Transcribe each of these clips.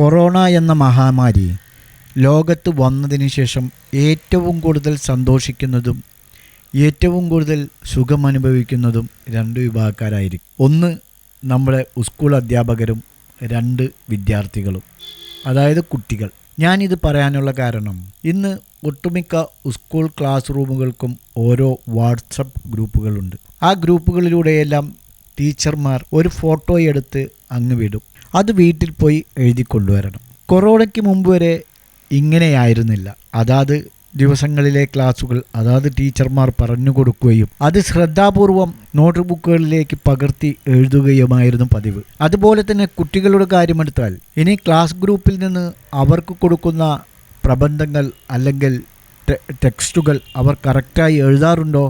Corona എന്ന മഹാമാരി ലോകത്ത് വന്നതിന് ശേഷം ഏറ്റവും കൂടുതൽ സന്തോഷിക്കുന്നതും ഏറ്റവും കൂടുതൽ സുഖമനുഭവിക്കുന്നതും രണ്ട് വിഭാഗക്കാരായിരിക്കും. ഒന്ന് നമ്മുടെ സ്കൂൾ അധ്യാപകരും രണ്ട് വിദ്യാർത്ഥികളും അതായത് കുട്ടികൾ. ഞാനിത് പറയാനുള്ള കാരണം ഇന്ന് ഒട്ടുമിക്ക സ്കൂൾ ക്ലാസ് റൂമുകൾക്കും ഓരോ വാട്സപ്പ് ഗ്രൂപ്പുകളുണ്ട്. ആ ഗ്രൂപ്പുകളിലൂടെയെല്ലാം ടീച്ചർമാർ ഒരു ഫോട്ടോയെടുത്ത് അങ്ങ് വിടും. അത് വീട്ടിൽ പോയി എഴുതി കൊണ്ടുവരണം. കൊറോണയ്ക്ക് മുമ്പ് വരെ ഇങ്ങനെയായിരുന്നില്ല. അതാത് ദിവസങ്ങളിലെ ക്ലാസ്സുകൾ അതാത് ടീച്ചർമാർ പറഞ്ഞു കൊടുക്കുകയും അത് ശ്രദ്ധാപൂർവം നോട്ട് ബുക്കുകളിലേക്ക് പകർത്തി എഴുതുകയുമായിരുന്നു പതിവ്. അതുപോലെ തന്നെ കുട്ടികളുടെ കാര്യമെടുത്താൽ ഇനി ക്ലാസ് ഗ്രൂപ്പിൽ നിന്ന് അവർക്ക് കൊടുക്കുന്ന പ്രബന്ധങ്ങൾ അല്ലെങ്കിൽ ടെക്സ്റ്റുകൾ അവർ കറക്റ്റായി എഴുതാറുണ്ടോ?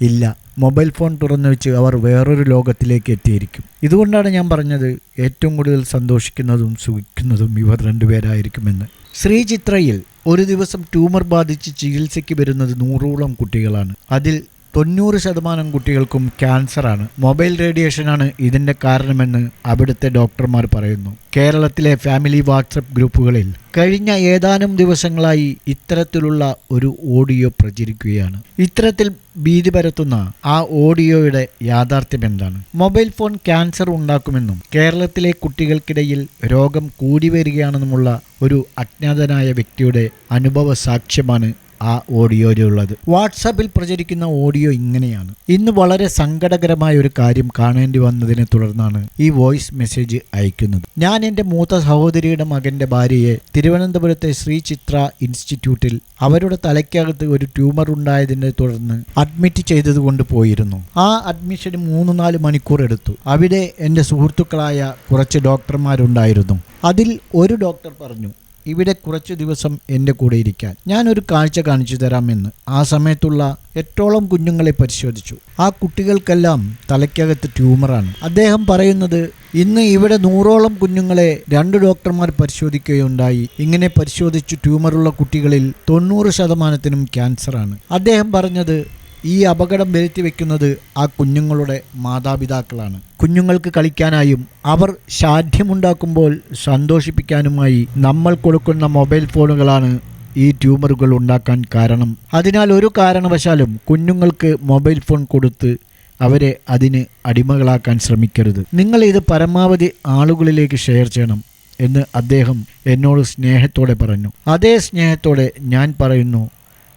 ഇല്ല. മൊബൈൽ ഫോൺ തുറന്നു വെച്ച് അവർ വേറൊരു ലോകത്തിലേക്ക് എത്തിയിരിക്കും. ഇതുകൊണ്ടാണ് ഞാൻ പറഞ്ഞത് ഏറ്റവും കൂടുതൽ സന്തോഷിക്കുന്നതും സുഖിക്കുന്നതും ഇവർ രണ്ടുപേരായിരിക്കുമെന്ന് ശ്രീചിത്രയിൽ ഒരു ദിവസം ട്യൂമർ ബാധിച്ച് ചികിത്സയ്ക്ക് വരുന്നത് നൂറോളം കുട്ടികളാണ്. അതിൽ തൊണ്ണൂറ് ശതമാനം കുട്ടികൾക്കും ക്യാൻസറാണ്. മൊബൈൽ റേഡിയേഷനാണ് ഇതിന്റെ കാരണമെന്ന് അവിടുത്തെ ഡോക്ടർമാർ പറയുന്നു. കേരളത്തിലെ ഫാമിലി വാട്സപ്പ് ഗ്രൂപ്പുകളിൽ കഴിഞ്ഞ ഏതാനും ദിവസങ്ങളായി ഇത്തരത്തിലുള്ള ഒരു ഓഡിയോ പ്രചരിക്കുകയാണ്. ഇത്തരത്തിൽ ഭീതി പരത്തുന്ന ആ ഓഡിയോയുടെ യാഥാർത്ഥ്യം എന്താണ്? മൊബൈൽ ഫോൺ ക്യാൻസർ ഉണ്ടാക്കുമെന്നും കേരളത്തിലെ കുട്ടികൾക്കിടയിൽ രോഗം കൂടി വരികയാണെന്നുമുള്ള ഒരു അജ്ഞാതനായ വ്യക്തിയുടെ അനുഭവ സാക്ഷ്യമാണ് ആ ഓഡിയോയിലുള്ളത് വാട്സാപ്പിൽ പ്രചരിക്കുന്ന ഓഡിയോ ഇങ്ങനെയാണ്. ഇന്ന് വളരെ സങ്കടകരമായ ഒരു കാര്യം കാണേണ്ടി വന്നതിനെ തുടർന്നാണ് ഈ വോയിസ് മെസ്സേജ് അയക്കുന്നത്. ഞാൻ എന്റെ മൂത്ത സഹോദരിയുടെ മകന്റെ ഭാര്യയെ തിരുവനന്തപുരത്തെ ശ്രീ ചിത്ര ഇൻസ്റ്റിറ്റ്യൂട്ടിൽ അവരുടെ തലയ്ക്കകത്ത് ഒരു ട്യൂമർ ഉണ്ടായതിനെ തുടർന്ന് അഡ്മിറ്റ് ചെയ്തതുകൊണ്ട് പോയിരുന്നു. ആ അഡ്മിഷൻ മൂന്ന് നാല് മണിക്കൂർ എടുത്തു. അവിടെ എന്റെ സുഹൃത്തുക്കളായ കുറച്ച് ഡോക്ടർമാരുണ്ടായിരുന്നു. അതിൽ ഒരു ഡോക്ടർ പറഞ്ഞു ഇവിടെ കുറച്ച് ദിവസം എന്റെ കൂടെ ഇരിക്കാൻ. ഞാനൊരു കാഴ്ച കാണിച്ചു തരാമെന്ന് ആ സമയത്തുള്ള എട്ടോളം കുഞ്ഞുങ്ങളെ പരിശോധിച്ചു. ആ കുട്ടികൾക്കെല്ലാം തലയ്ക്കകത്ത് ട്യൂമറാണ്. അദ്ദേഹം പറയുന്നത് ഇന്ന് ഇവിടെ നൂറോളം കുഞ്ഞുങ്ങളെ രണ്ട് ഡോക്ടർമാർ പരിശോധിക്കുകയുണ്ടായി. ഇങ്ങനെ പരിശോധിച്ചു ട്യൂമറുള്ള കുട്ടികളിൽ തൊണ്ണൂറ് ശതമാനത്തിനും ക്യാൻസറാണ്. അദ്ദേഹം പറഞ്ഞത് ഈ അപകടം വരുത്തി വെക്കുന്നത് ആ കുഞ്ഞുങ്ങളുടെ മാതാപിതാക്കളാണ്. കുഞ്ഞുങ്ങൾക്ക് കളിക്കാനായും അവർ ശാഠ്യമുണ്ടാക്കുമ്പോൾ സന്തോഷിപ്പിക്കാനുമായി നമ്മൾ കൊടുക്കുന്ന മൊബൈൽ ഫോണുകളാണ് ഈ ട്യൂമറുകൾ ഉണ്ടാക്കാൻ കാരണം. അതിനാൽ ഒരു കാരണവശാലും കുഞ്ഞുങ്ങൾക്ക് മൊബൈൽ ഫോൺ കൊടുത്ത് അവരെ അതിന് അടിമകളാക്കാൻ ശ്രമിക്കരുത്. നിങ്ങൾ ഇത് പരമാവധി ആളുകളിലേക്ക് ഷെയർ ചെയ്യണം എന്ന് അദ്ദേഹം എന്നോട് സ്നേഹത്തോടെ പറഞ്ഞു. അതേ സ്നേഹത്തോടെ ഞാൻ പറയുന്നു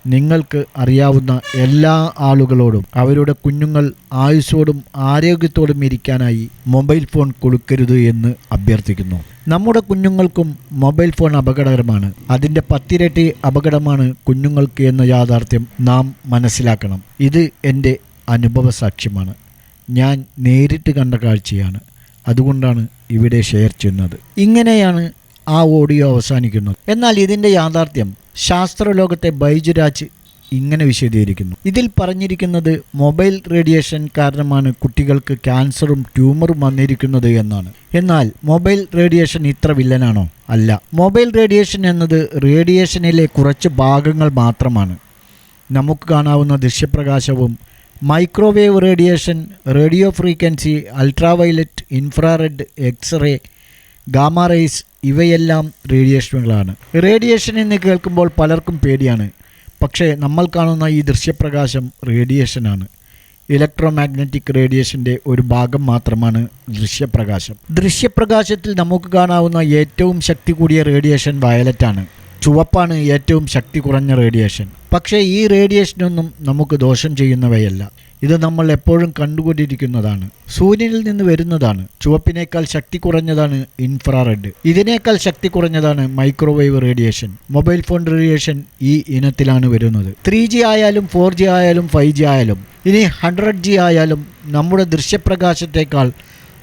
നിങ്ങൾക്ക് അറിയാവുന്ന എല്ലാ ആളുകളോടും അവരുടെ കുഞ്ഞുങ്ങൾ ആയുസ്സോടും ആരോഗ്യത്തോടും ഇരിക്കാനായി മൊബൈൽ ഫോൺ കൊടുക്കരുത് എന്ന് അഭ്യർത്ഥിക്കുന്നു. നമ്മുടെ കുഞ്ഞുങ്ങൾക്കും മൊബൈൽ ഫോൺ അപകടകരമാണ്. അതിന്റെ പത്തിരട്ടി അപകടമാണ് കുഞ്ഞുങ്ങൾക്ക് എന്ന യാഥാർത്ഥ്യം നാം മനസ്സിലാക്കണം. ഇത് എന്റെ അനുഭവ സാക്ഷ്യമാണ്. ഞാൻ നേരിട്ട് കണ്ട കാഴ്ചയാണ്. അതുകൊണ്ടാണ് ഇവിടെ ഷെയർ ചെയ്യുന്നത്. ഇങ്ങനെയാണ് ആ ഓഡിയോ അവസാനിക്കുന്നത്. എന്നാൽ ഇതിന്റെ യാഥാർത്ഥ്യം ശാസ്ത്രലോകത്തെ ബൈജുരാജ് ഇങ്ങനെ വിശദീകരിക്കുന്നു. ഇതിൽ പറഞ്ഞിരിക്കുന്നത് മൊബൈൽ റേഡിയേഷൻ കാരണമാണ് കുട്ടികൾക്ക് ക്യാൻസറും ട്യൂമറും വന്നിരിക്കുന്നത് എന്നാണ്. എന്നാൽ മൊബൈൽ റേഡിയേഷൻ ഇത്ര വില്ലനാണോ? അല്ല. മൊബൈൽ റേഡിയേഷൻ എന്നത് റേഡിയേഷനിലെ കുറച്ച് ഭാഗങ്ങൾ മാത്രമാണ്. നമുക്ക് കാണാവുന്ന ദൃശ്യപ്രകാശവും microwave radiation radio frequency ultraviolet infrared x ray gamma rays ഇവയെല്ലാം റേഡിയേഷനുകളാണ്. റേഡിയേഷൻ എന്ന് കേൾക്കുമ്പോൾ പലർക്കും പേടിയാണ്. പക്ഷേ നമ്മൾ കാണുന്ന ഈ ദൃശ്യപ്രകാശം റേഡിയേഷനാണ്. ഇലക്ട്രോ മാഗ്നറ്റിക് റേഡിയേഷന്റെ ഒരു ഭാഗം മാത്രമാണ് ദൃശ്യപ്രകാശം. ദൃശ്യപ്രകാശത്തിൽ നമുക്ക് കാണാവുന്ന ഏറ്റവും ശക്തി കൂടിയ റേഡിയേഷൻ വയലറ്റാണ്. ചുവപ്പാണ് ഏറ്റവും ശക്തി കുറഞ്ഞ റേഡിയേഷൻ. പക്ഷേ ഈ റേഡിയേഷനൊന്നും നമുക്ക് ദോഷം ചെയ്യുന്നവയല്ല. ഇത് നമ്മൾ എപ്പോഴും കണ്ടുകൊണ്ടിരിക്കുന്നതാണ്. സൂര്യനിൽ നിന്ന് വരുന്നതാണ്. ചുവപ്പിനേക്കാൾ ശക്തി കുറഞ്ഞതാണ് ഇൻഫ്രാറെഡ്. ഇതിനേക്കാൾ ശക്തി കുറഞ്ഞതാണ് microwave radiation. Mobile phone radiation ഈ ഇനത്തിലാണ് വരുന്നത്. ത്രീ ജി ആയാലും ഫോർ ജി ആയാലും ഫൈവ് ജി ആയാലും ഇനി ഹൺഡ്രഡ് ജി ആയാലും നമ്മുടെ ദൃശ്യപ്രകാശത്തേക്കാൾ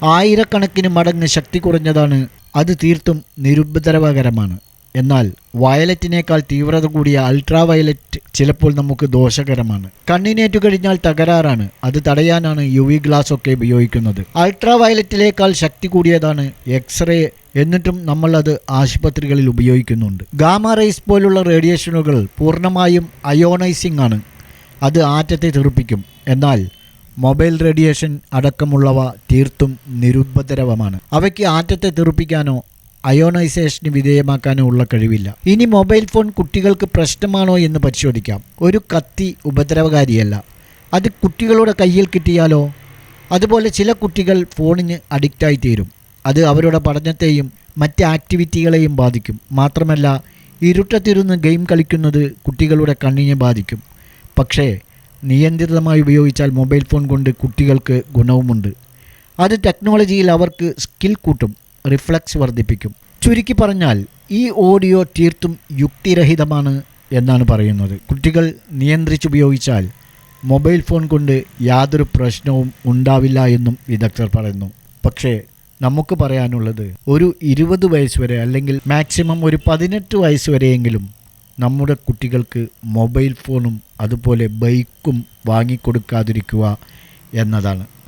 ആയിരക്കണക്കിന് മടങ്ങ് ശക്തി കുറഞ്ഞതാണ്. അത് തീർത്തും നിരുപദ്രവകരമാണ്. എന്നാൽ വയലറ്റിനേക്കാൾ തീവ്രത കൂടിയ അൾട്രാ വയലറ്റ് ചിലപ്പോൾ നമുക്ക് ദോഷകരമാണ്. കണ്ണിനേറ്റു കഴിഞ്ഞാൽ തകരാറാണ്. അത് തടയാനാണ് യു വി ഗ്ലാസ് ഒക്കെ ഉപയോഗിക്കുന്നത്. അൾട്രാ വയലറ്റിലേക്കാൾ ശക്തി കൂടിയതാണ് എക്സ്റേ എന്നിട്ടും നമ്മൾ അത് ആശുപത്രികളിൽ ഉപയോഗിക്കുന്നുണ്ട്. ഗാമ റേസ് പോലുള്ള റേഡിയേഷനുകൾ പൂർണമായും അയോണൈസിംഗ് ആണ്. അത് ആറ്റത്തെ തെറിപ്പിക്കും. എന്നാൽ മൊബൈൽ റേഡിയേഷൻ അടക്കമുള്ളവ തീർത്തും നിരുപദ്രവമാണ് അവയ്ക്ക് ആറ്റത്തെ തെറിപ്പിക്കാനോ അയോണൈസേഷന് വിധേയമാക്കാനോ ഉള്ള കഴിവില്ല. ഇനി മൊബൈൽ ഫോൺ കുട്ടികൾക്ക് പ്രശ്നമാണോ എന്ന് പരിശോധിക്കാം. ഒരു കത്തി ഉപദ്രവകാരിയല്ല. അത് കുട്ടികളുടെ കയ്യിൽ കിട്ടിയാലോ? അതുപോലെ ചില കുട്ടികൾ ഫോണിന് അഡിക്റ്റായി തീരും അത് അവരുടെ പഠനത്തെയും മറ്റ് ആക്ടിവിറ്റികളെയും ബാധിക്കും. മാത്രമല്ല ഇരുട്ടത്തിരുന്ന് ഗെയിം കളിക്കുന്നത് കുട്ടികളുടെ കണ്ണിനെ ബാധിക്കും. പക്ഷേ നിയന്ത്രിതമായി ഉപയോഗിച്ചാൽ മൊബൈൽ ഫോൺ കൊണ്ട് കുട്ടികൾക്ക് ഗുണവുമുണ്ട്. അത് ടെക്നോളജിയിൽ അവർക്ക് സ്കിൽ കൂട്ടും. റിഫ്ലക്സ് വർദ്ധിപ്പിക്കും. ചുരുക്കി പറഞ്ഞാൽ ഈ ഓഡിയോ തീർത്തും യുക്തിരഹിതമാണ് എന്നാണ് പറയുന്നത്. കുട്ടികൾ നിയന്ത്രിച്ചുപയോഗിച്ചാൽ മൊബൈൽ ഫോൺ കൊണ്ട് യാതൊരു പ്രശ്നവും ഉണ്ടാവില്ല എന്നും വിദഗ്ധർ പറയുന്നു. പക്ഷേ നമുക്ക് പറയാനുള്ളത് ഒരു ഇരുപത് വയസ്സ് വരെ അല്ലെങ്കിൽ മാക്സിമം ഒരു പതിനെട്ട് വയസ്സ് വരെയെങ്കിലും നമ്മുടെ കുട്ടികൾക്ക് മൊബൈൽ ഫോണും അതുപോലെ ബൈക്കും വാങ്ങിക്കൊടുക്കാതിരിക്കുക എന്നതാണ്.